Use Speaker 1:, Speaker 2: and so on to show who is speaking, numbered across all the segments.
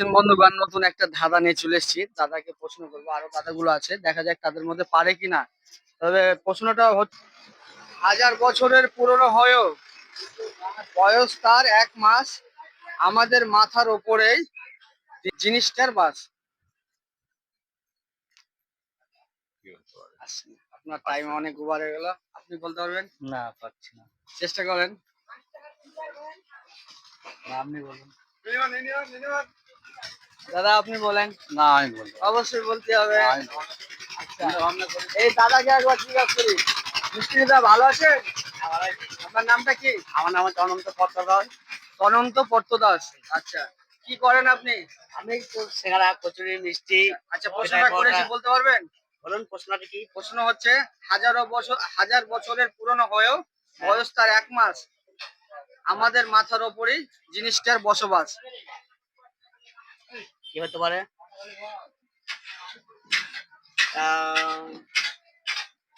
Speaker 1: পাচ্ছেন বন্ধুগণ নতুন একটা ধাঁধা নিয়ে চলে এসেছি। দাদাকে প্রশ্ন করব আরও দাদাগুলো আছে। দেখা যাক তাদের মধ্যে পারে কিনা। তবে প্রশ্নটা হাজার বছরের পুরনো হয়েও বয়স তার এক মাস আমাদের মাথার ওপরেই জিনিসটার বাস। আপনার টাইম অনেক ওভার হয়ে গেল। আপনি বলতে পারবেন?
Speaker 2: না পাচ্ছি না।
Speaker 1: চেষ্টা করেন।
Speaker 2: আপনি বলুন।
Speaker 1: দাদা আপনি বলেন।
Speaker 2: না আমি বলব
Speaker 1: অবশ্যই বলতে হবে। আচ্ছা। এই দাদাকে একবার জিজ্ঞাসা করি। মিষ্টি দা ভালো আছেন? আপনার নামটা কি?
Speaker 2: আমার নাম হচ্ছে অনন্ত পত্রধর
Speaker 1: অনন্ত পট্টদাস। আচ্ছা। কি করেন আপনি?
Speaker 2: আমি তো সেখানে কচুরি মিষ্টি।
Speaker 1: আচ্ছা প্রশ্নটা করেছি বলতে পারবেন?
Speaker 2: বলুন প্রশ্নটা কি?
Speaker 1: প্রশ্ন হচ্ছে হাজারো বছর হাজার বছরের পুরনো হয়েও বয়স তার এক মাস। আমাদের মাথার ওপরেই জিনিসটার বসবাস।
Speaker 2: কি হতে পারে?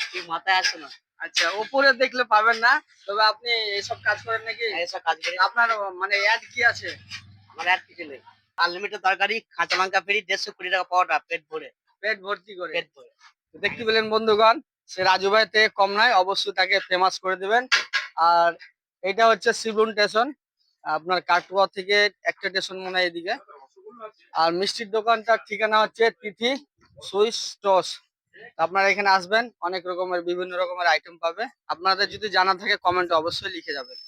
Speaker 2: কি মাথায় আসছে না?
Speaker 1: আচ্ছা উপরে দেখলে পাবেন না তবে আপনি এইসব কাজ করেন নাকি?
Speaker 2: এসব কাজ করি।
Speaker 1: আপনার মানে অ্যাড কি আছে?
Speaker 2: আমার আর কিছু নেই। আনলিমিটেড তরকারি কাঁচা লঙ্কা ফ্রি দেড়শো কুড়ি টাকা পাওয়াটা পেট ভরে।
Speaker 1: পেট ভর্তি করে।
Speaker 2: পেট ভরে।
Speaker 1: দেখতে পেলেন বন্ধুগণ সে রাজু ভাই থেকে কম নয় অবশ্যই তাকে ফেমাস করে দেবেন। আর এটা হচ্ছে শিবলুন স্টেশন আপনার কাটুয়া থেকে একটা স্টেশন মনে হয় এদিকে। আর মিষ্টির দোকানটার ঠিকানা হচ্ছে তিথি সুইস টস আপনারা এখানে আসবেন, অনেক রকমের, বিভিন্ন রকমের আইটেম পাবে। আপনাদের যদি জানা থাকে কমেন্টে অবশ্যই লিখে যাবেন।